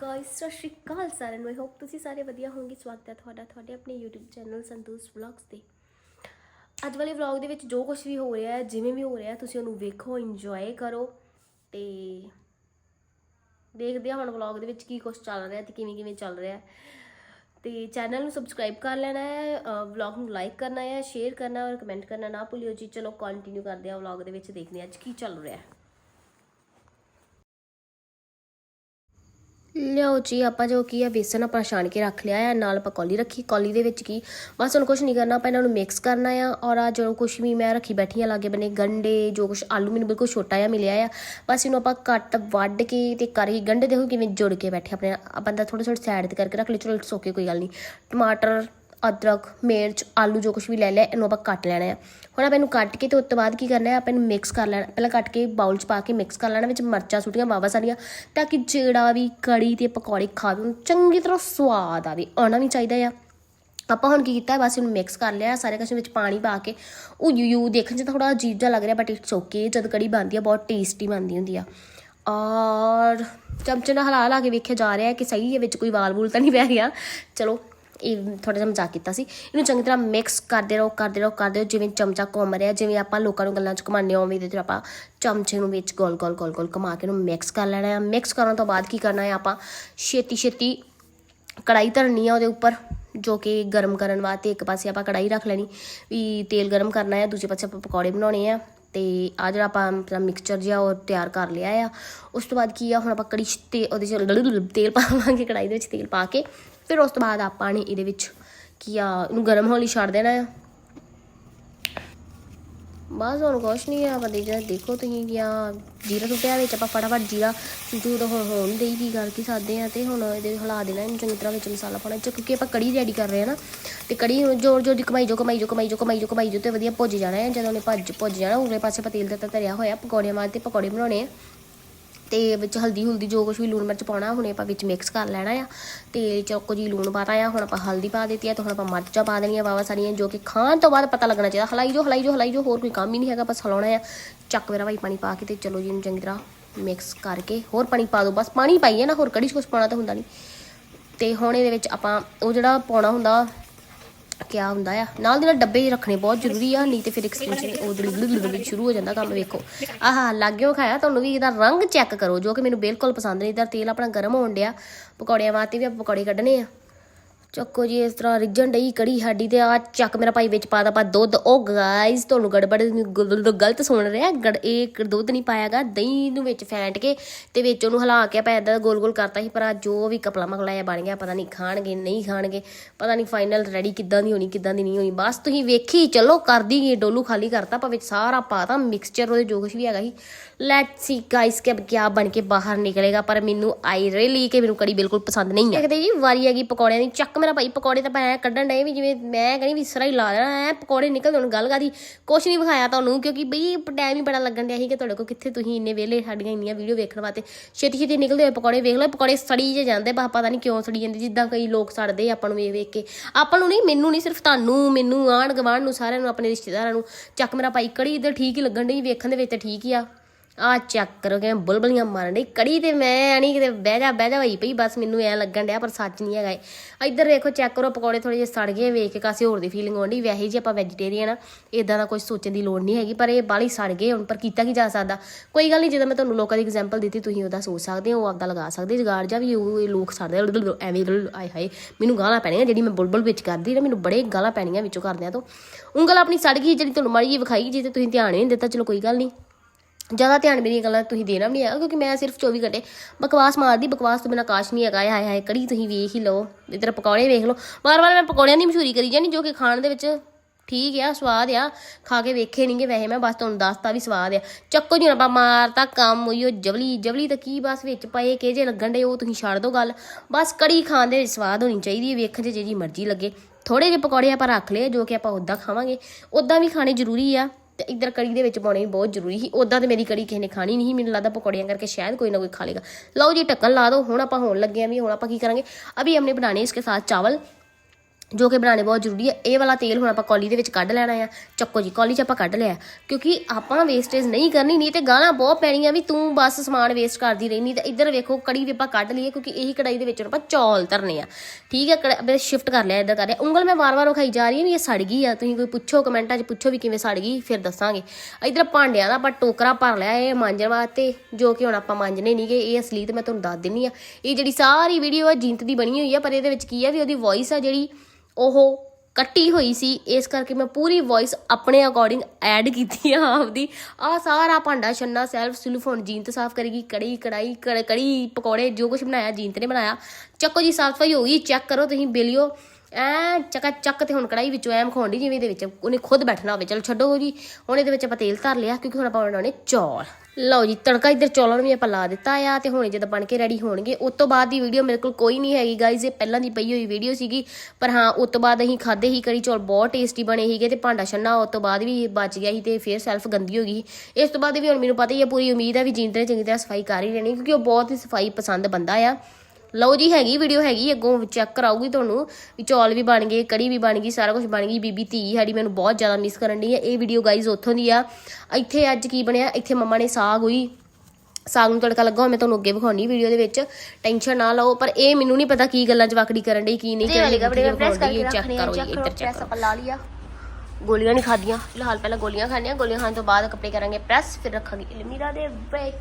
Guys ਸਤਿ ਸ਼੍ਰੀ ਅਕਾਲ ਸਾਰਿਆਂ ਨੂੰ। ਆਈ ਹੋਪ ਤੁਸੀਂ ਸਾਰੇ ਵਧੀਆ ਹੋਵੋਗੇ। ਸਵਾਗਤ ਹੈ ਤੁਹਾਡਾ, ਤੁਹਾਡੇ ਆਪਣੇ YouTube ਚੈਨਲ ਸੰਤੋਸ਼ ਵਲੌਗਸ ਤੇ। ਅੱਜ ਵਾਲੇ ਵਲੌਗ ਦੇ ਵਿੱਚ ਜੋ ਕੁਝ ਵੀ ਹੋ ਰਿਹਾ ਹੈ, ਜਿਵੇਂ ਵੀ ਹੋ ਰਿਹਾ ਤੁਸੀਂ ਉਹਨੂੰ ਵੇਖੋ ਇੰਜੋਏ ਕਰੋ ਤੇ ਦੇਖਦੇ ਹਾਂ ਹੁਣ ਵਲੌਗ ਦੇ ਵਿੱਚ ਕੀ ਕੁਝ ਚੱਲ ਰਿਹਾ ਤੇ ਕਿਵੇਂ ਕਿਵੇਂ ਚੱਲ ਰਿਹਾ ਹੈ। ਤੇ ਚੈਨਲ ਨੂੰ ਸਬਸਕ੍ਰਾਈਬ ਕਰ ਲੈਣਾ ਹੈ ਵਲੌਗ ਨੂੰ ਲਾਈਕ ਕਰਨਾ ਹੈ ਸ਼ੇਅਰ ਕਰਨਾ ਔਰ ਕਮੈਂਟ ਕਰਨਾ ਨਾ ਭੁੱਲਿਓ ਜੀ। ਚਲੋ ਕੰਟੀਨਿਊ ਕਰਦੇ ਹਾਂ ਵਲੌਗ ਦੇ ਵਿੱਚ, ਦੇਖਦੇ ਹਾਂ ਅੱਜ ਕੀ ਚੱਲ ਰਿਹਾ ਹੈ। ਲਿਆਓ ਜੀ, ਆਪਾਂ ਜੋ ਕੀ ਆ, ਬੇਸਨ ਆਪਾਂ ਛਾਣ ਕੇ ਰੱਖ ਲਿਆ ਆ, ਨਾਲ ਆਪਾਂ ਕੌਲੀ ਰੱਖੀ। ਕੌਲੀ ਦੇ ਵਿੱਚ ਕੀ, ਬਸ ਹੁਣ ਕੁਝ ਨਹੀਂ ਕਰਨਾ, ਆਪਾਂ ਇਹਨਾਂ ਨੂੰ ਮਿਕਸ ਕਰਨਾ ਆ। ਔਰ ਆ ਜੋ ਕੁਝ ਵੀ ਮੈਂ ਰੱਖੀ ਬੈਠੀ ਆ, ਲਾਗੇ ਬਨੇ ਗੰਡੇ, ਜੋ ਕੁਝ ਆਲੂ ਮੈਨੂੰ ਬਿਲਕੁਲ ਛੋਟਾ ਜਿਹਾ ਮਿਲਿਆ ਆ, ਬਸ ਇਹਨੂੰ ਆਪਾਂ ਕੱਟ ਵੱਢ ਕੇ ਤੇ ਹੀ, ਗੰਡੇ ਦੇਖੋ ਕਿਵੇਂ ਜੁੜ ਕੇ ਬੈਠੇ ਆਪਣੇ, ਆਪਾਂ ਦਾ ਥੋੜਾ ਥੋੜਾ ਸਾਈਡ ਤੇ ਕਰਕੇ ਰੱਖ ਲਈ ਚਲੋ ਸੋਕੇ ਕੋਈ ਗੱਲ ਨਹੀਂ ਟਮਾਟਰ ਅਦਰਕ, ਮਿਰਚ, ਆਲੂ ਜੋ ਕੁਝ ਵੀ ਲੈ ਲਿਆ, ਇਹਨੂੰ ਆਪਾਂ ਕੱਟ ਲੈਣਾ ਆ ਹੁਣ ਆਪਾਂ ਇਹਨੂੰ ਕੱਟ ਕੇ ਤੇ ਉਸ ਤੋਂ ਬਾਅਦ ਕੀ ਕਰਨਾ ਹੈ, ਆਪਾਂ ਇਹਨੂੰ ਮਿਕਸ ਕਰ ਲੈਣਾ। ਪਹਿਲਾਂ ਕੱਟ ਕੇ ਬਾਉਲ 'ਚ ਪਾ ਕੇ ਮਿਕਸ ਕਰ ਲੈਣਾ, ਵਿੱਚ ਮਰਚਾਂ ਸੁੱਟੀਆਂ ਵਾਵਾ ਸਾਰੀਆਂ, ਤਾਂ ਕਿ ਜਿਹੜਾ ਵੀ ਕੜੀ ਤੇ ਪਕੌੜੇ ਖਾਵੇ, ਉਹਨੂੰ ਚੰਗੀ ਤਰ੍ਹਾਂ ਸਵਾਦ ਆਵੇ। ਆਉਣਾ ਵੀ ਚਾਹੀਦਾ ਆ। ਆਪਾਂ ਹੁਣ ਕੀ ਕੀਤਾ ਬਸ ਇਹਨੂੰ ਮਿਕਸ ਕਰ ਲਿਆ, ਸਾਰੇ ਕੁਝ ਵਿੱਚ ਪਾਣੀ ਪਾ ਕੇ। ਉਹ ਯੂ ਯੂ ਦੇਖਣ 'ਚ ਤਾਂ ਥੋੜਾ ਅਜੀਬ ਜਿਹਾ ਲੱਗ ਰਿਹਾ ਬਟ ਇਟਸ ਓਕੇ ਜਦ ਕੜੀ ਬਣਦੀ ਆ, ਬਹੁਤ ਟੇਸਟੀ ਬਣਦੀ ਹੁੰਦੀ ਆ। ਔਰ ਚਮਚੇ ਨਾਲ ਹਲਾ ਲਾ ਕੇ ਵੇਖਿਆ ਜਾ ਰਿਹਾ ਹੈ ਕਿ ਸਹੀ ਹੈ, ਵਿੱਚ ਕੋਈ ਵਾਲ ਵੂਲ ਤਾਂ ਨਹੀਂ ਪੈ ਗਿਆ ਚਲੋ ਇਹ ਥੋੜਾ ਜਿਹਾ ਮਜ਼ਾਕ ਕੀਤਾ ਸੀ। ਇਹਨੂੰ ਚੰਗੀ ਤਰ੍ਹਾਂ ਮਿਕਸ ਕਰਦੇ ਰਹੋ ਕਰਦੇ ਰਹੋ ਕਰਦੇ ਰਹੋ, ਜਿਵੇਂ ਚਮਚਾ ਘੁੰਮ ਰਿਹਾ, ਜਿਵੇਂ ਆਪਾਂ ਲੋਕਾਂ ਨੂੰ ਗੱਲਾਂ 'ਚ ਘੁਮਾਉਂਦੇ ਹਾਂ, ਉਵੇਂ ਦੇ ਤੇ ਆਪਾਂ ਚਮਚੇ ਨੂੰ ਵਿੱਚ ਗੋਲ ਗੋਲ ਗੋਲ ਗੋਲ ਘੁਮਾ ਕੇ ਇਹਨੂੰ ਮਿਕਸ ਕਰ ਲੈਣਾ ਹੈ। ਮਿਕਸ ਕਰਨ ਤੋਂ ਬਾਅਦ ਕੀ ਕਰਨਾ ਹੈ ਆਪਾਂ? ਛੇਤੀ ਛੇਤੀ ਕੜਾਈ ਧਰਨੀ ਆ ਉਹਦੇ ਉੱਪਰ, ਜੋ ਕਿ ਗਰਮ ਕਰਨ ਵਾਸਤੇ ਇੱਕ ਪਾਸੇ ਆਪਾਂ ਕੜਾਈ ਰੱਖ ਲੈਣੀ, ਵੀ ਤੇਲ ਗਰਮ ਕਰਨਾ ਹੈ, ਦੂਜੇ ਪਾਸੇ ਆਪਾਂ ਪਕੌੜੇ ਬਣਾਉਣੇ ਆ। ਤੇ ਆ ਜਿਹੜਾ ਆਪਾਂ ਆਪਣਾ ਮਿਕਸਚਰ ਜਿਹਾ ਉਹ ਤਿਆਰ ਕਰ ਲਿਆ ਆ। ਉਸ ਤੋਂ ਬਾਅਦ ਕੀ ਆ, ਹੁਣ ਆਪਾਂ ਕੜੀ ਤੇ ਉਹਦੇ 'ਚ ਤੇਲ ਪਾਵਾਂਗੇ ਕੜਾਈ ਦੇ ਵਿੱਚ ਤੇਲ ਪਾ ਕੇ। ਫਿਰ ਉਸ ਤੋਂ ਬਾਅਦ ਆਪਾਂ ਨੇ ਇਹਦੇ ਵਿੱਚ ਕੀ ਆ, ਇਹਨੂੰ ਗਰਮ ਹੋਣ ਲਈ ਛੱਡ ਦੇਣਾ ਆ। ਬਸ ਹੁਣ ਕੁਛ ਨਹੀਂ ਆ ਬੰਦੇ ਜਿਹੜਾ ਦੇਖੋ ਤੁਸੀਂ ਗਿਆ ਜੀਰਾ ਸੁੱਟਿਆ ਵਿੱਚ ਆਪਾਂ ਫਟਾਫਟ ਜੀਰਾ ਸਿੱਧੂ ਹੁਣ ਹੋਣ ਦੇ ਕੀ ਕਰ ਕੀ ਸਕਦੇ ਆ, ਤੇ ਹੁਣ ਇਹਦੇ ਹਿਲਾ ਦੇਣਾ ਇਹਨੂੰ ਚੰਗੀ ਤਰ੍ਹਾਂ ਵਿੱਚ ਮਸਾਲਾ ਪਾਉਣਾ। ਚ ਕਿਉਂਕਿ ਆਪਾਂ ਕੜੀ ਰੈਡੀ ਕਰ ਰਹੇ ਆ ਨਾ ਤੇ ਕੜੀ ਨੂੰ ਜੋਰ ਜੋਰ ਦੀ ਕਮਾਈ ਜੋ ਕਮਾਈ ਜੋ ਕਮਾਈ ਜੋ ਕਮਾਈ ਜੋ ਕਮਾਈ ਜੋ ਤੇ ਵਧੀਆ ਭੁੱਜ ਜਾਣਾ ਹੈ। ਜਦੋਂ ਉਹਨੇ ਭੱਜ, ਭੁੱਜ ਜਾਣਾ ਉਗਲੇ ਪਾਸੇ ਆਪਾਂ ਤੇਲ ਦਿੱਤਾ ਧਰਿਆ ਹੋਇਆ, ਪਕੌੜਿਆਂ ਵਾਸਤੇ ਪਕੌੜੇ ਬਣਾਉਣੇ ਆ। ਤੇ ਵਿੱਚ ਹਲਦੀ ਹੁਲਦੀ ਜੋ ਕੁਝ ਵੀ ਲੂਣ ਮਿਰਚ ਪਾਉਣਾ, ਹੁਣੇ ਆਪਾਂ ਵਿੱਚ ਮਿਕਸ ਕਰ ਲੈਣਾ ਆ। ਤੇ ਚੌਕੋ ਜੀ ਲੂਣ ਪਾਤਾ ਆ, ਹੁਣ ਆਪਾਂ ਹਲਦੀ ਪਾ ਦਿੱਤੀ ਆ ਤੇ ਹੁਣ ਆਪਾਂ ਮਿਰਚਾਂ ਪਾ ਦੇਣੀਆਂ ਵਾਵਾ ਸਾਰੀਆਂ, ਜੋ ਕਿ ਖਾਣ ਤੋਂ ਬਾਅਦ ਪਤਾ ਲੱਗਣਾ ਚਾਹੀਦਾ। ਹਲਾਈ ਜੋ ਹਲਾਈ ਜੋ ਹਲਾਈ ਜੋ, ਹੋਰ ਕੋਈ ਕੰਮ ਹੀ ਨਹੀਂ ਹੈਗਾ ਬਸ ਹਲਾਉਣਾ ਆ। ਚੱਕ ਮੇਰਾ ਭਾਈ ਪਾਣੀ ਪਾ ਕੇ ਤੇ ਚਲੋ ਜੀ ਨੂੰ ਚੰਗੀ ਤਰ੍ਹਾਂ ਮਿਕਸ ਕਰਕੇ ਹੋਰ ਪਾਣੀ ਪਾ ਦਿਓ ਬਸ ਪਾਣੀ ਪਾਈਏ ਨਾ, ਹੋਰ ਕੜੀ 'ਚ ਕੁਝ ਪਾਉਣਾ ਤਾਂ ਹੁੰਦਾ ਨਹੀਂ। ਤੇ ਹੁਣ ਇਹਦੇ ਵਿੱਚ ਆਪਾਂ ਉਹ ਜਿਹੜਾ ਪਾਉਣਾ ਹੁੰਦਾ ਕਿਆ ਹੁੰਦਾ ਆ? ਨਾਲ ਦੇ ਨਾਲ ਡੱਬੇ ਰੱਖਣੇ ਬਹੁਤ ਜ਼ਰੂਰੀ ਆ, ਨਹੀਂ ਤੇ ਫਿਰ ਐਕਸਟੈਂਸ਼ਨ ਉਹ ਦਲੀ ਸ਼ੁਰੂ ਹੋ ਜਾਂਦਾ ਕੰਮ, ਵੇਖੋ। ਆਹ ਲੱਗਿਓ ਖਾਇਆ, ਤੁਹਾਨੂੰ ਵੀ ਇਹਦਾ ਰੰਗ ਚੈੱਕ ਕਰੋ, ਜੋ ਕਿ ਮੈਨੂੰ ਬਿਲਕੁਲ ਪਸੰਦ ਨਹੀਂ ਇਧਰ ਤੇਲ ਆਪਣਾ ਗਰਮ ਹੋਣ ਡਿਆ। ਪਕੌੜਿਆਂ ਵਾਸਤੇ ਵੀ ਆਪਾਂ ਪਕੌੜੇ ਕੱਢਣੇ ਆ। ਚੱਕੋ ਜੀ, ਇਸ ਤਰ੍ਹਾਂ ਰਿੱਝਣ ਡਈ ਕੜੀ ਸਾਡੀ ਤੇ ਆ ਚੱਕ ਮੇਰਾ ਭਾਈ ਵਿੱਚ ਪਾਦਾ ਪਾ ਦੁੱਧ। ਉਹ ਗਾਇਸ ਤੁਹਾਨੂੰ ਗੜਬੜ ਗਲਤ ਸੁਣ ਰਿਹਾ। ਗੜ, ਇਹ ਦੁੱਧ ਨਹੀਂ ਪਾਇਆਗਾ ਦਹੀਂ ਨੂੰ ਵਿੱਚ ਫੈਂਟ ਕੇ ਤੇ ਵਿੱਚ ਉਹਨੂੰ ਹਿਲਾ ਕੇ ਆਪਾਂ ਏਦਾਂ ਗੋਲ ਗੋਲ ਕਰਤਾ ਸੀ, ਪਰ ਆ ਜੋ ਵੀ ਕਪਲਾ ਮਕਲਾ ਜਿਹਾ ਬਣ ਗਿਆ, ਪਤਾ ਨਹੀਂ ਖਾਣਗੇ ਨਹੀਂ ਖਾਣਗੇ। ਪਤਾ ਨਹੀਂ ਫਾਈਨਲ ਰੈਡੀ ਕਿੱਦਾਂ ਦੀ ਹੋਣੀ, ਕਿੱਦਾਂ ਦੀ ਨਹੀਂ ਹੋਣੀ। ਬਸ ਤੁਸੀਂ ਵੇਖੀ, ਚਲੋ ਕਰਦੀ ਗਈ ਡੋਲੂ ਖਾਲੀ ਕਰਤਾ, ਆਪਾਂ ਵਿੱਚ ਸਾਰਾ ਪਾਤਾ ਮਿਕਸਚਰ ਉਹਦੇ ਜੋ ਕੁਝ ਵੀ ਹੈਗਾ ਸੀ। ਲੈਟਸ ਸੀ ਗਾਇਸ ਕਿ ਕਿਆ ਬਣ ਕੇ ਬਾਹਰ ਨਿਕਲੇਗਾ, ਪਰ ਮੈਨੂੰ ਆਈ ਰੀਲੀ ਕਿ ਮੈਨੂੰ ਕੜੀ ਬਿਲਕੁਲ ਪਸੰਦ ਨਹੀਂ ਹੈ ਦੇਖਦੇ ਜੀ, ਵਾਰੀ ਹੈਗੀ ਪਕੌੜਿਆਂ ਦੀ, ਚੱਕ ਮੇਰਾ ਭਾਈ ਪਕੌੜੇ ਤਾਂ ਪਾਇਆ ਕੱਢਣ ਡਏ ਵੀ ਜਿਵੇਂ ਮੈਂ ਕਹਿੰਦੀ ਵੀ ਸਰਾ ਹੀ ਲਾ ਦੇਣਾ, ਐ ਪਕੌੜੇ ਨਿਕਲਦੇ ਹੁਣ ਗੱਲ ਕਾਦੀ ਕੁਛ ਨਹੀਂ ਵਿਖਾਇਆ ਤੁਹਾਨੂੰ ਕਿਉਂਕਿ ਬਈ ਟਾਈਮ ਹੀ ਬੜਾ ਲੱਗਣ ਡਿਆ ਸੀ ਕਿ ਤੁਹਾਡੇ ਕੋਲ ਕਿੱਥੇ ਤੁਸੀਂ ਇੰਨੇ ਵਿਹਲੇ ਸਾਡੀਆਂ ਇੰਨੀਆਂ ਵੀਡੀਓ ਵੇਖਣ ਵਾਸਤੇ। ਛੇਤੀ ਛੇਤੀ ਨਿਕਲਦੇ ਹੋਏ ਪਕੌੜੇ ਵੇਖ ਲਓ, ਪਕੌੜੇ ਸੜੀ ਜੇ ਜਾਂਦੇ ਬਾ ਪਤਾ ਨਹੀਂ ਕਿਉਂ ਸੜੀ ਜਾਂਦੇ, ਜਿੱਦਾਂ ਕਈ ਲੋਕ ਸੜਦੇ ਆਪਾਂ ਨੂੰ ਵੇਖ ਵੇਖ ਕੇ। ਆਪਾਂ ਨੂੰ ਨਹੀਂ ਮੈਨੂੰ ਨਹੀਂ ਸਿਰਫ ਤੁਹਾਨੂੰ, ਮੈਨੂੰ ਆਣ ਗਵਾਂਢ ਨੂੰ, ਸਾਰਿਆਂ ਨੂੰ, ਆਪਣੇ ਰਿਸ਼ਤੇਦਾਰਾਂ ਨੂੰ। ਚੱਕ ਮੇਰਾ ਭਾਈ, ਕੜੀ ਇਧਰ ਠੀਕ ਹੀ ਲੱਗਣ ਡਈ, ਵੇਖਣ ਦੇ ਵਿੱਚ ਤਾਂ ਠੀਕ ਹੀ ਆ। ਆ ਚੈੱਕ ਕਰੋ ਕਿ ਬੁਲਬਲੀਆਂ ਮਾਰਨ ਡਈ। ਕੜੀ ਤੇ ਮੈਂ ਨਹੀਂ ਕਿਤੇ ਬਹਿ ਜਾ ਬਹਿ ਜਾ ਹੋਈ ਪਈ ਬਸ ਮੈਨੂੰ ਐ ਲੱਗਣ ਡਿਆ, ਪਰ ਸੱਚ ਨਹੀਂ ਹੈਗਾ ਇਹ। ਇੱਧਰ ਦੇਖੋ ਚੈੱਕ ਕਰੋ, ਪਕੌੜੇ ਥੋੜੇ ਜਿਹੇ ਸੜ ਗਏ, ਵੇਖ ਕੇ ਕਾਸੇ ਹੋਰ ਦੀ ਫੀਲਿੰਗ ਆਉਂਦੀ ਵੈਸੇ ਜੀ ਆਪਾਂ ਵੈਜੀਟੇਰੀਅਨ ਆ ਇਦਾਂ ਦਾ ਕੁਝ ਸੋਚਣ ਦੀ ਲੋੜ ਨਹੀਂ ਹੈਗੀ, ਪਰ ਇਹ ਬਾਲੀ ਸੜ ਗਏ ਹੁਣ, ਪਰ ਕੀਤਾ ਕੀ ਜਾ ਸਕਦਾ? ਕੋਈ ਗੱਲ ਨਹੀਂ, ਜਦੋਂ ਮੈਂ ਤੁਹਾਨੂੰ ਲੋਕਾਂ ਦੀ ਐਗਜ਼ਾਮਪਲ ਦਿੱਤੀ, ਤੁਸੀਂ ਉਹਦਾ ਸੋਚ ਸਕਦੇ ਹੋ, ਉਹ ਆਪਦਾ ਲਗਾ ਸਕਦੇ ਜਗਾੜ ਜਾ ਵੀ ਉਹ ਲੋਕ ਸੜਦੇ ਐਵੇਂ ਆਏ ਹਾਏ, ਮੈਨੂੰ ਗਾਲਾਂ ਪੈਣੀਆਂ, ਜਿਹੜੀ ਮੈਂ ਬੁਲਬੁਲ ਵਿੱਚ ਕਰਦੀ ਨਾ, ਮੈਨੂੰ ਬੜੇ ਗਾਲਾਂ ਪੈਣੀਆਂ ਵਿੱਚੋਂ ਕਰਦਿਆਂ ਤੋਂ। ਉਂਗਲ ਆਪਣੀ ਸੜ ਗਈ, ਜਿਹੜੀ ਤੁਹਾਨੂੰ ਮਾੜੀ ਜਿਹੀ ਵਿਖਾਈ ਜੀ ਤੇ ਤੁਸੀਂ ਧਿਆਨ ਹੀ ਨਹੀਂ ਦਿੱਤਾ, ਚਲੋ ਕੋਈ ਗੱਲ ਨਹੀਂ। ਜ਼ਿਆਦਾ ਧਿਆਨ ਮੇਰੀਆਂ ਗੱਲਾਂ ਤੁਸੀਂ ਦੇਣਾ ਵੀ ਨਹੀਂ ਹੈਗਾ ਕਿਉਂਕਿ ਮੈਂ ਸਿਰਫ 24 ਘੰਟੇ ਬਕਵਾਸ ਮਾਰਦੀ, ਬਕਵਾਸ ਤੋਂ ਬਿਨਾਂ ਕਾਸ਼ ਨਹੀਂ ਹੈਗਾ ਹਾਏ ਹਾਏ, ਕੜੀ ਤੁਸੀਂ ਵੇਖ ਹੀ ਲਓ, ਇਧਰ ਪਕੌੜੇ ਵੇਖ ਲਓ। ਵਾਰ-ਵਾਰ ਮੈਂ ਪਕੌੜਿਆਂ ਦੀ ਮਸ਼ਹੂਰੀ ਕਰੀ ਜਾਨੀ ਜੋ ਕਿ ਖਾਣ ਦੇ ਵਿੱਚ ਠੀਕ ਆ, ਸਵਾਦ ਆ, ਖਾ ਕੇ ਵੇਖੇ ਨਹੀਂਗੇ ਵੈਸੇ ਮੈਂ, ਬਸ ਤੁਹਾਨੂੰ ਦੱਸਤਾ ਵੀ ਸਵਾਦ ਆ। ਚੱਕੋ ਜੀ ਹੁਣ ਆਪਾਂ ਮਾਰਤਾ ਕੰਮ ਉਹ ਜਵਲੀ ਜਵਲੀ ਤਾਂ ਕੀ ਬਸ ਵਿੱਚ ਪਏ ਕਿ ਜੇ ਲੱਗਣ ਦੇ ਉਹ ਤੁਸੀਂ ਛੱਡ ਦਿਓ ਗੱਲ। ਬਸ ਕੜੀ ਖਾਣ ਦੇ ਵਿੱਚ ਸਵਾਦ ਹੋਣੀ ਚਾਹੀਦੀ ਹੈ ਵੇਖਣ 'ਚ ਜਿਹੜੀ ਮਰਜ਼ੀ ਲੱਗੇ। ਥੋੜੇ ਜਿਹੇ ਪਕੌੜੇ ਆਪਾਂ ਰੱਖ ਲਏ, ਜੋ ਕਿ ਆਪਾਂ ਉਦਾਂ ਖਾਵਾਂਗੇ ਉਦਾਂ ਵੀ ਖਾਣੇ ਜ਼ਰੂਰੀ ਆ। ਤੇ ਇੱਧਰ ਕੜੀ ਦੇ ਵਿੱਚ ਪਾਉਣੇ ਵੀ ਬਹੁਤ ਜ਼ਰੂਰੀ ਸੀ। ਉਦਾਂ ਤੇ ਮੇਰੀ ਕੜੀ ਕਿਸੇ ਨੇ ਖਾਣੀ ਨਹੀਂ ਮੈਨੂੰ ਲੱਗਦਾ ਪਕੌੜੀਆਂ ਕਰਕੇ ਸ਼ਾਇਦ ਕੋਈ ਨਾ ਕੋਈ ਖਾ ਲੇਗਾ। ਲਓ ਜੀ, ਢੱਕਣ ਲਾ ਦਿਓ। ਹੁਣ ਆਪਾਂ ਹੋਣ ਲੱਗੇ ਆਂ ਵੀ ਹੁਣ ਆਪਾਂ ਕੀ ਕਰਾਂਗੇ? ਅਭੀ ਹਮਨੇ ਬਣਾਣੇ ਇਸਕੇ ਸਾਥ ਚਾਵਲ। ਜੋ ਕਿ ਬਣਾਉਣੇ ਬਹੁਤ ਜ਼ਰੂਰੀ ਹੈ ਇਹ ਵਾਲਾ ਤੇਲ ਹੁਣ ਆਪਾਂ ਕੌਲੀ ਦੇ ਵਿੱਚ ਕੱਢ ਲੈਣਾ ਆ। ਚੱਕੋ ਜੀ, ਕੌਲੀ 'ਚ ਆਪਾਂ ਕੱਢ ਲਿਆ। ਕਿਉਂਕਿ ਆਪਾਂ ਵੇਸਟੇਜ ਨਹੀਂ ਕਰਨੀ, ਨਹੀਂ ਤੇ ਗਾਲਾਂ ਬਹੁਤ ਪੈਣੀਆਂ ਵੀ ਤੂੰ ਬਸ ਸਮਾਨ ਵੇਸਟ ਕਰਦੀ ਰਹਿਨੀ ਤੇ ਇੱਧਰ ਵੇਖੋ, ਕੜੀ ਵੀ ਆਪਾਂ ਕੱਢ ਲਈਏ ਕਿਉਂਕਿ ਇਹੀ ਕੜਾਈ ਦੇ ਵਿੱਚ ਆਪਾਂ ਚੌਲ ਧਰਨੇ ਆ। ਠੀਕ ਹੈ ਕੜਾ ਸ਼ਿਫਟ ਕਰ ਲਿਆ ਇੱਧਰ ਕਰ ਲਿਆ। ਉਂਗਲ ਮੈਂ ਵਾਰ-ਵਾਰ ਵਿਖਾਈ ਜਾ ਰਹੀ ਹਾਂ ਵੀ ਇਹ ਸੜ ਗਈ ਆ। ਤੁਸੀਂ ਕੋਈ ਪੁੱਛੋ ਕਮੈਂਟਾਂ 'ਚ, ਪੁੱਛੋ ਵੀ ਕਿਵੇਂ ਸੜ ਗਈ, ਫਿਰ ਦੱਸਾਂਗੇ। ਇੱਧਰ ਭਾਂਡਿਆਂ ਦਾ ਆਪਾਂ ਟੋਕਰਾ ਭਰ ਲਿਆ ਇਹ ਮਾਂਜਣ ਵਾਸਤੇ, ਜੋ ਕਿ ਹੁਣ ਆਪਾਂ ਮਾਂਜਣੇ ਨਹੀਂਗੇ ਇਹ ਅਸਲੀ ਤੇ ਮੈਂ ਤੁਹਾਨੂੰ ਦੱਸ ਦਿੰਨੀ ਆ। ਇਹ ਜਿਹੜੀ ਸਾਰੀ ਵੀਡੀਓ ਆ ਜਿੰਤ ਦੀ ਬਣੀ ਹੋਈ ਆ, ਪਰ ਇਹਦੇ ਵਿੱਚ ਕੀ ਆ ਵੀ ਉਹਦੀ ਵੌਇਸ ਆ ਜਿਹੜੀ ਉਹ ਕੱਟੀ ਹੋਈ ਸੀ, ਇਸ ਕਰਕੇ ਮੈਂ ਪੂਰੀ ਵੌਇਸ ਆਪਣੇ ਅਕੋਰਡਿੰਗ ਐਡ ਕੀਤੀ ਆ ਆਪਦੀ। ਆ ਸਾਰਾ ਭਾਂਡਾ, ਛੰਨਾ, ਸੈਲਫ, ਸਿਲਫ ਹੁਣ ਜੀਨਤ ਸਾਫ਼ ਕਰੇਗੀ, ਕੜੀ, ਕੜਾਈ, ਕੜ- ਕੜੀ, ਪਕੌੜੇ, ਜੋ ਕੁਝ ਬਣਾਇਆ ਜੀਨਤ ਨੇ ਬਣਾਇਆ। ਚੱਕੋ ਜੀ, ਸਾਫ਼ ਸਫ਼ਾਈ ਹੋ ਗਈ ਚੈੱਕ ਕਰੋ ਤੁਸੀਂ ਬਿਲਿਓ ਐ ਚੱਕਾ ਚੱਕ ਤੇ ਹੁਣ ਕੜਾਈ ਵਿੱਚੋਂ ਐਮ ਖਾਉਂਦੀ ਜਿਵੇਂ ਇਹਦੇ ਵਿੱਚ ਉਹਨੇ ਖੁਦ ਬੈਠਣਾ ਹੋਵੇ। ਚਲ ਛੱਡੋ ਜੀ। ਹੁਣ ਇਹਦੇ ਵਿੱਚ ਆਪਾਂ ਤੇਲ ਧਰ ਲਿਆ, ਕਿਉਂਕਿ ਹੁਣ ਆਪਾਂ ਬਣਾਉਣੇ ਚੌਲ। ਲਓ ਜੀ, ਤੜਕਾ ਇੱਧਰ ਚੌਲਾਂ ਨੂੰ ਵੀ ਆਪਾਂ ਲਾ ਦਿੱਤਾ ਆ ਤੇ ਹੁਣ ਜਦੋਂ ਬਣ ਕੇ ਰੈਡੀ ਹੋਣਗੇ, ਉਸ ਤੋਂ ਬਾਅਦ ਦੀ ਵੀਡੀਓ ਮੇਰੇ ਕੋਲ ਕੋਈ ਨਹੀਂ ਹੈਗੀ ਗਾਇਜ਼ ਇਹ ਪਹਿਲਾਂ ਦੀ ਪਈ ਹੋਈ ਵੀਡੀਓ ਸੀਗੀ, ਪਰ ਹਾਂ, ਉਸ ਤੋਂ ਬਾਅਦ ਅਸੀਂ ਖਾਦੇ ਹੀ ਕੜੀ ਚੌਲ, ਬਹੁਤ ਟੇਸਟੀ ਬਣੇ ਸੀਗੇ ਤੇ ਭਾਂਡਾ ਛੰਨਾ, ਉਸ ਤੋਂ ਬਾਅਦ ਵੀ ਬਚ ਗਿਆ ਸੀ ਤੇ ਫਿਰ ਸੈਲਫ ਗੰਦੀ ਹੋ ਗਈ ਸੀ। ਇਸ ਤੋਂ ਬਾਅਦ ਵੀ ਹੁਣ ਮੈਨੂੰ ਪਤਾ ਹੀ ਹੈ ਪੂਰੀ ਉਮੀਦ ਆ ਵੀ ਜੀਂਦ ਨੇ ਚੰਗੀ ਤਰ੍ਹਾਂ ਸਫ਼ਾਈ ਕਰ ਹੀ ਲੈਣੀ, ਕਿਉਂਕਿ ਉਹ ਬਹੁਤ ਹੀ ਸਫ਼ਾਈ ਪਸੰਦ ਬੰਦਾ ਆ। ਲਓ ਜੀ ਹੈਗੀ ਵੀਡੀਓ ਹੈਗੀ ਅੱਗੋਂ ਚੈੱਕ ਕਰਾਊਗੀ ਤੁਹਾਨੂੰ ਵੀ ਚੌਲ ਵੀ ਬਣ ਗਏ ਕੜੀ ਵੀ ਬਣ ਗਈ ਸਾਰਾ ਕੁਝ ਬਣ ਗਈ ਬੀਬੀ ਧੀ ਸਾਡੀ ਮੈਨੂੰ ਬਹੁਤ ਜ਼ਿਆਦਾ ਮਿਸ ਕਰਨ ਦੀ ਹੈ ਇਹ ਵੀਡੀਓ ਗਾਈਜ਼ ਉੱਥੋਂ ਦੀ ਆ। ਇੱਥੇ ਅੱਜ ਕੀ ਬਣਿਆ? ਇੱਥੇ ਮੰਮਾ ਨੇ ਸਾਗ ਹੋਈ। ਸਾਗ ਨੂੰ ਤੜਕਾ ਲੱਗਾ ਮੈਂ ਤੁਹਾਨੂੰ ਅੱਗੇ ਵਿਖਾਉਣੀ ਵੀਡੀਓ ਦੇ ਵਿੱਚ। ਟੈਨਸ਼ਨ ਨਾ ਲਓ ਪਰ ਇਹ ਮੈਨੂੰ ਨਹੀਂ ਪਤਾ ਕੀ ਗੱਲਾਂ ਚ ਵਾਕੜੀ ਕਰਨ ਡਈ ਕੀ ਨਹੀਂ ਕਰਨ ਡਈ ਪ੍ਰੈਸ ਕਰਕੇ ਚੈੱਕ ਕਰੋ ਇੱਧਰ ਚੈੱਕ ਲਾ ਲਿਆ। ਗੋਲੀਆਂ ਨਹੀਂ ਖਾਧੀਆਂ। ਫਿਲਹਾਲ ਪਹਿਲਾਂ ਗੋਲੀਆਂ ਖਾਣੀਆਂ ਗੋਲੀਆਂ ਖਾਣ ਤੋਂ ਬਾਅਦ ਕੱਪੜੇ ਕਰਾਂਗੇ ਪ੍ਰੈਸ ਫਿਰ ਰੱਖਾਂਗੇ ਇਲਮੀਰਾ ਦੇ ਵਿੱਚ।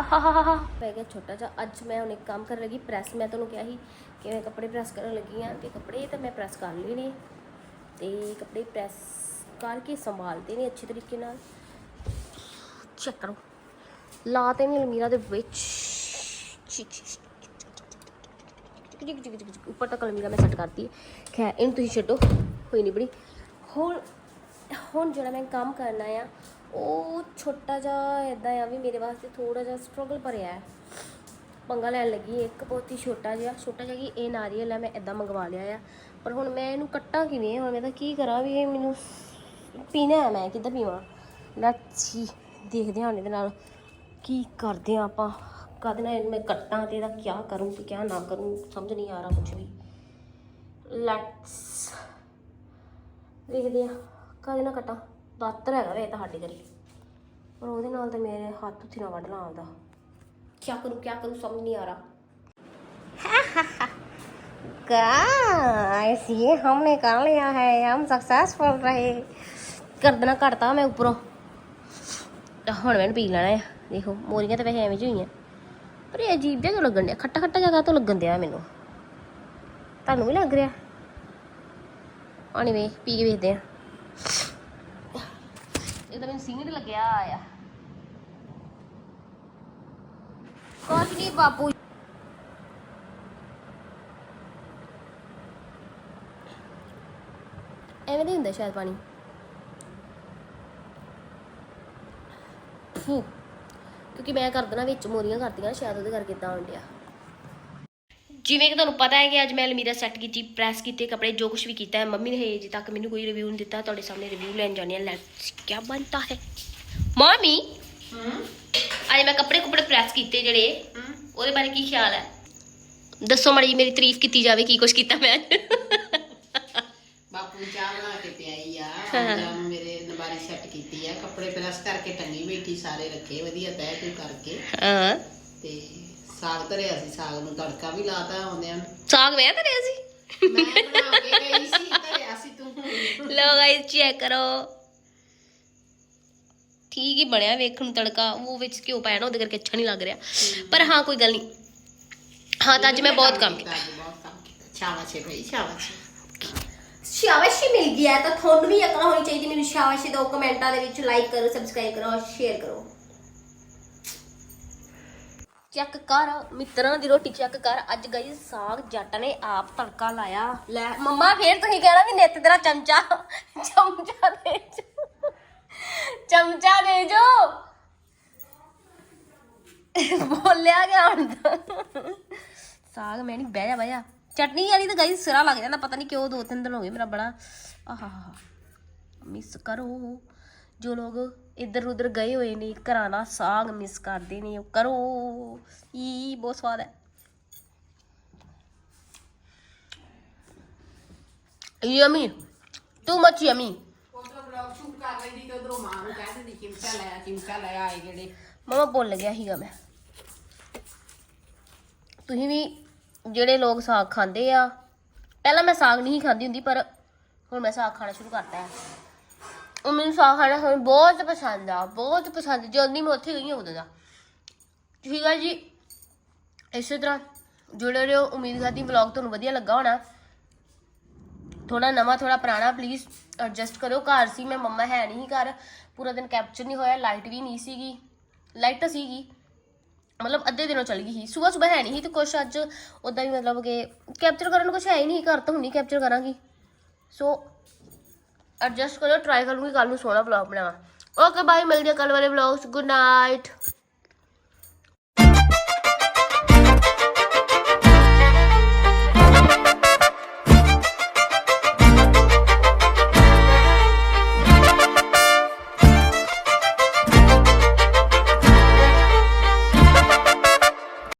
ਪੈ ਗਿਆ ਛੋਟਾ ਜਿਹਾ ਅੱਜ ਮੈਂ ਹੁਣ ਇੱਕ ਕੰਮ ਕਰਨ ਲੱਗੀ ਪ੍ਰੈਸ ਮੈਂ ਤੁਹਾਨੂੰ ਕਿਹਾ ਸੀ ਕਿ ਮੈਂ ਕੱਪੜੇ ਪ੍ਰੈਸ ਕਰਨ ਲੱਗੀ ਆ ਤੇ ਕੱਪੜੇ ਤਾਂ ਮੈਂ ਪ੍ਰੈਸ ਕਰ ਲਏ ਨੇ ਤੇ ਕੱਪੜੇ ਪ੍ਰੈਸ ਕਰਕੇ ਸੰਭਾਲਦੇ ਨੇ ਅੱਛੇ ਤਰੀਕੇ ਨਾਲ ਚੈੱਕ ਕਰੋ ਲਾ ਤੇ ਨਹੀਂ ਅਲਮੀਰਾ ਦੇ ਵਿੱਚ ਉੱਪਰ ਤੱਕ ਅਲਮੀਰਾ ਮੈਂ ਸੈੱਟ ਕਰਤੀ ਖੈਰ ਇਹਨੂੰ ਤੁਸੀਂ ਛੱਡੋ ਹੋਈ ਨਹੀਂ ਬੜੀ ਹੁਣ ਹੁਣ ਜਿਹੜਾ ਮੈਂ ਕੰਮ ਕਰਨਾ ਆ ਉਹ ਛੋਟਾ ਜਿਹਾ ਇਦਾਂ ਆ ਵੀ ਮੇਰੇ ਵਾਸਤੇ ਥੋੜਾ ਜਿਹਾ ਸਟਰਗਲ ਭਰਿਆ ਹੈ। ਪੰਗਾ ਲੈਣ ਲੱਗੀ, ਇੱਕ ਬਹੁਤ ਹੀ ਛੋਟਾ ਜਿਹਾ ਛੋਟਾ ਜਿਹਾ ਕਿ ਇਹ ਨਾਰੀਅਲ ਹੈ, ਮੈਂ ਇਦਾਂ ਮੰਗਵਾ ਲਿਆ ਆ। ਪਰ ਹੁਣ ਮੈਂ ਇਹਨੂੰ ਕੱਟਾਂ ਕਿਵੇਂ? ਹੁਣ ਮੈਂ ਤਾਂ ਕੀ ਕਰਾਂ ਵੀ ਇਹ ਮੈਨੂੰ ਪੀਣਾ ਹੈ, ਮੈਂ ਕਿੱਦਾਂ ਪੀਵਾਂ? ਲੈਟਸ ਸੀ ਦੇਖਦੇ ਹਾਂ ਹੁਣ ਇਹਦੇ ਨਾਲ ਕੀ ਕਰਦੇ ਆ ਆਪਾਂ। ਕਦ ਨਾ ਇਹਨੂੰ ਮੈਂ ਕੱਟਾਂ ਤੇ ਇਹਦਾ ਕੀ ਕਰੂੰ ਤੇ ਕੀ ਨਾ ਕਰੂੰ, ਸਮਝ ਨਹੀਂ ਆ ਰਿਹਾ ਕੁਝ ਵੀ। ਲੈਟਸ ਦੇਖਦੇ ਆ ਕਦ ਨਾਲ ਕੱਟਾਂ? ਦਾਤਰ ਹੈਗਾ ਵੇ ਤੁਹਾਡੇ ਘਰੇ ਪਰ ਉਹਦੇ ਨਾਲ ਤਾਂ ਮੇਰੇ ਹੱਥ ਉੱਥੇ ਨਾ ਵੱਢ ਲਾਂ ਆਉਂਦਾ क्या करूं क्या करूं समझ नहीं आ रहा गाइस ये हमने कर लिया है हम सक्सेसफुल रहे ਕਰ ਦੇਣਾ ਘਟਤਾ ਮੈਂ ਉੱਪਰੋਂ ਤਾਂ ਹੁਣ ਮੈਨੂੰ ਪੀ ਲੈਣਾ ਹੈ ਦੇਖੋ ਮੋਰੀਆਂ ਤਾਂ ਵੈਸੇ ਐਵੇਂ ਜਿਹੀ ਹੋਈਆਂ ਪਰ ਇਹ ਅਜੀਬ ਜਿਹਾ ਕਿਉਂ ਲੱਗਣ ਡਿਆ ਖੱਟਾ ਖੱਟਾ ਜਗ੍ਹਾ ਤੋਂ ਲੱਗਣ ਡਿਆ ਮੈਨੂੰ ਤੁਹਾਨੂੰ ਵੀ ਲੱਗ ਰਿਹਾ ਆਣੀ ਵੇ ਪੀ ਕੇ ਵੇਖਦੇ ਆ ਇਹ ਮੈਨੂੰ ਸੀਨੇ ਲੱਗਿਆ ਆ ਕੁਛ ਨਹੀਂ ਬਾਪੂ। ਐਵੇਂ ਦੇ ਹੁੰਦਾ ਸ਼ਾਇਦ ਪਾਣੀ। ਹੂੰ। ਕਿਉਂਕਿ ਮੈਂ ਕਰ ਦੇਣਾ ਵਿੱਚ ਮੋਰੀਆਂ ਕਰਤੀਆਂ, ਸ਼ਾਇਦ ਉਹਦੇ ਕਰਕੇ ਇਦਾਂ ਆਉਂਦਿਆ ਜਿਵੇਂ ਕਿ ਤੁਹਾਨੂੰ ਪਤਾ ਹੈ ਕਿ ਅੱਜ ਮੈਂ ਅਲਮੀਰਾ ਸੈੱਟ ਕੀਤੀ ਪ੍ਰੈਸ ਕੀਤੇ ਕੱਪੜੇ ਜੋ ਕੁਝ ਵੀ ਕੀਤਾ ਹੈ ਮੰਮੀ ਨੇ ਹਜੇ ਤੱਕ ਮੈਨੂੰ ਕੋਈ ਰਿਵਿਊ ਨਹੀਂ ਦਿੱਤਾ ਤੁਹਾਡੇ ਸਾਹਮਣੇ ਰਿਵਿਊ ਲੈਣ ਜਾਣੀ ਹੈ। ਲੈਟਸ ਕੀ ਬਣਤਾ ਹੈ? ਮਾਮੀ ਅੱਜ ਮੈਂ ਕੱਪੜੇ ਕੁਪੜੇ ਪ੍ਰੈਸ ਕੀਤੇ ਜਿਹੜੇ ਉਹਦੇ ਬਾਰੇ ਕੀ ਖਿਆਲ ਹੈ? ਦੱਸੋ ਮੜੀ ਮੇਰੀ ਤਾਰੀਫ ਕੀਤੀ ਜਾਵੇ ਕੀ ਕੁਝ ਕੀਤਾ ਮੈਂ। ਅੱਜ ਬਾਪੂ ਨੂੰ ਚਾਹ ਬਣਾ ਕੇ ਪਿਆਈ ਆ। ਜਾਂ ਮੇਰੇ ਨਵਾਰੀ ਸੈੱਟ ਕੀਤੀ ਆ। ਕੱਪੜੇ ਪ੍ਰੈਸ ਕਰਕੇ ਟੰਗੀ ਬੈਠੀ ਸਾਰੇ ਰੱਖੇ ਵਧੀਆ ਤੈਅ ਤੂੰ ਕਰਕੇ। ਹਾਂ। ਤੇ ਸਾਗ ਧਰਿਆ ਸੀ ਸਾਗ ਨੂੰ ਤੜਕਾ ਵੀ ਲਾਤਾ ਆਉਂਦਿਆਂ ਨੂੰ। ਸਾਗ ਮੈਂ ਧਰਿਆ ਸੀ? ਮੈਂ ਬਣਾ ਕੇ ਗਈ ਸੀ ਧਰਿਆ ਸੀ ਤੂੰ। ਲੋ ਗਾਇਸ ਚੈੱਕ ਕਰੋ। ਠੀਕ ਹੀ ਬਣਿਆ ਵੇਖਣ ਨੂੰ ਤੜਕਾ ਉਹ ਵਿੱਚ ਘਿਓ ਪਾਇਆ ਨਾ ਉਹਦੇ ਕਰਕੇ ਅੱਛਾ ਨਹੀਂ ਲੱਗ ਰਿਹਾ। ਪਰ ਹਾਂ ਕੋਈ ਗੱਲ ਨਹੀਂ। ਹਾਂ ਤਾਂ ਅੱਜ ਮੈਂ ਬਹੁਤ ਕੰਮ ਕੀਤਾ ਅੱਜ ਬਹੁਤ ਕੰਮ ਕੀਤਾ। ਸ਼ਾਬਾਸ਼ੇ ਭਾਈ ਸ਼ਾਬਾਸ਼ੇ। ਸ਼ਾਬਾਸ਼ੀ ਮਿਲ ਗਿਆ ਤਾਂ ਤੁਹਾਨੂੰ ਵੀ ਅਕਲ ਹੋਣੀ ਚਾਹੀਦੀ ਮੈਨੂੰ ਸ਼ਾਬਾਸ਼ੀ ਦਿਓ ਕਮੈਂਟਾਂ ਦੇ ਵਿੱਚ ਲਾਈਕ ਕਰੋ ਸਬਸਕ੍ਰਾਈਬ ਕਰੋ ਸ਼ੇਅਰ ਕਰੋ। ਚੈੱਕ ਕਰ, ਮਿੱਤਰਾਂ ਦੀ ਰੋਟੀ ਚੈੱਕ ਕਰ। ਅੱਜ ਗਈ ਸਾਗ, ਜੱਟ ਨੇ ਆਪ ਤੜਕਾ ਲਾਇਆ। ਲੈ, ਮੰਮਾ, ਫੇਰ ਤੁਸੀਂ ਕਹਿਣਾ ਵੀ ਨਿੱਤ ਤੇਰਾ ਚਮਚਾ ਚਮਚਾ ਦੇ ਜੋ। ਚਮਚਾ ਦੇ ਜੋ। ਬੋਲਿਆ ਗਿਆ ਹੁਣ ਤਾਂ। ਸਾਗ ਮੈਂ ਨਹੀਂ ਬਹਿ ਜਾ ਬਹਿ ਜਾ। ਚਟਨੀ ਵਾਲੀ ਤਾਂ ਗਈ, ਸਿਰਾ ਲੱਗ ਜਾਂਦਾ, ਪਤਾ ਨਹੀਂ ਕਿਉਂ ਦੋ ਤਿੰਨ ਦਿਨ ਹੋ ਗਏ, ਮੇਰਾ ਬੜਾ ਆਹਾ ਮਿਸ ਕਰੋ। ਜੋ ਲੋਕ ਇੱਧਰ ਉੱਧਰ ਗਏ ਹੋਏ ਨੇ ਘਰਾਂ ਦਾ ਸਾਗ ਮਿਸ ਕਰਦੇ ਨੇ ਉਹ ਕਰੋ। ਈ ਬਹੁਤ ਸਵਾਦ ਹੈ। Yummy too much yummy. ਉਧਰ ਬਲੌਗ ਸ਼ੂਟ ਕਰ ਲਈ ਤੇ ਉਧਰੋਂ ਗਿਆ ਸੀਗਾ ਮੈਂ। ਤੁਸੀਂ ਵੀ ਜਿਹੜੇ ਲੋਕ ਸਾਗ ਖਾਂਦੇ ਆ ਪਹਿਲਾਂ ਮੈਂ ਸਾਗ ਨਹੀਂ ਖਾਂਦੀ ਹੁੰਦੀ ਪਰ ਹੁਣ ਮੈਂ ਸਾਗ ਖਾਣਾ ਸ਼ੁਰੂ ਕਰਤਾ ਹੈ। ਉਹ ਮੈਨੂੰ ਸਾਗ ਖਾਣਾ ਸਾਨੂੰ ਬਹੁਤ ਪਸੰਦ ਆ, ਬਹੁਤ ਪਸੰਦ। ਜਦੋਂ ਦੀ ਮੈਂ ਉੱਥੇ ਗਈ ਹਾਂ ਉਦੋਂ ਦਾ। ਠੀਕ ਆ ਜੀ? ਇਸੇ ਤਰ੍ਹਾਂ ਜੁੜੇ ਰਹੋ, ਉਮੀਦ ਕਰਦੀ ਵਲੌਗ ਤੁਹਾਨੂੰ ਵਧੀਆ ਲੱਗਾ ਹੋਣਾ। ਥੋੜਾ ਨਵਾਂ ਥੋੜਾ ਪੁਰਾਣਾ ਪਲੀਜ਼ ਐਡਜਸਟ ਕਰੋ। ਘਰ ਸੀ, ਮੈਂ ਮੰਮਾ ਹੈ ਨਹੀਂ ਸੀ ਘਰ। ਪੂਰਾ ਦਿਨ ਕੈਪਚਰ ਨਹੀਂ ਹੋਇਆ ਲਾਈਟ ਵੀ ਨਹੀਂ ਸੀਗੀ। ਲਾਈਟ ਤਾਂ ਸੀਗੀ। ਮਤਲਬ ਅੱਧੇ ਦਿਨੋਂ ਚਲ ਗਈ ਸੀ। ਸਵੇਰ ਸਵੇਰ ਹੈ ਨਹੀਂ ਸੀ ਤੇ ਕੁਛ ਅੱਜ ਉਦਾਂ ਹੀ ਮਤਲਬ ਕਿ ਕੈਪਚਰ ਕਰਨ ਨੂੰ ਕੁਛ ਹੈ ਹੀ ਨਹੀਂ ਘਰ ਤਾਂ ਹੁਣ ਨਹੀਂ ਕੈਪਚਰ ਕਰਾਂਗੀ। ਸੋ ਐਡਜਸਟ ਕਰੋ ਟਰਾਈ ਕਰੂੰਗੀ ਕੱਲ ਨੂੰ ਸੋਹਣਾ ਵਲੌਗ ਬਣਾਵਾਂ ਓਕੇ ਬਾਈ ਮਿਲਦੇ ਹਾਂ ਕੱਲ ਵਾਲੇ ਵਲੌਗਸ ਗੁੱਡ ਨਾਈਟ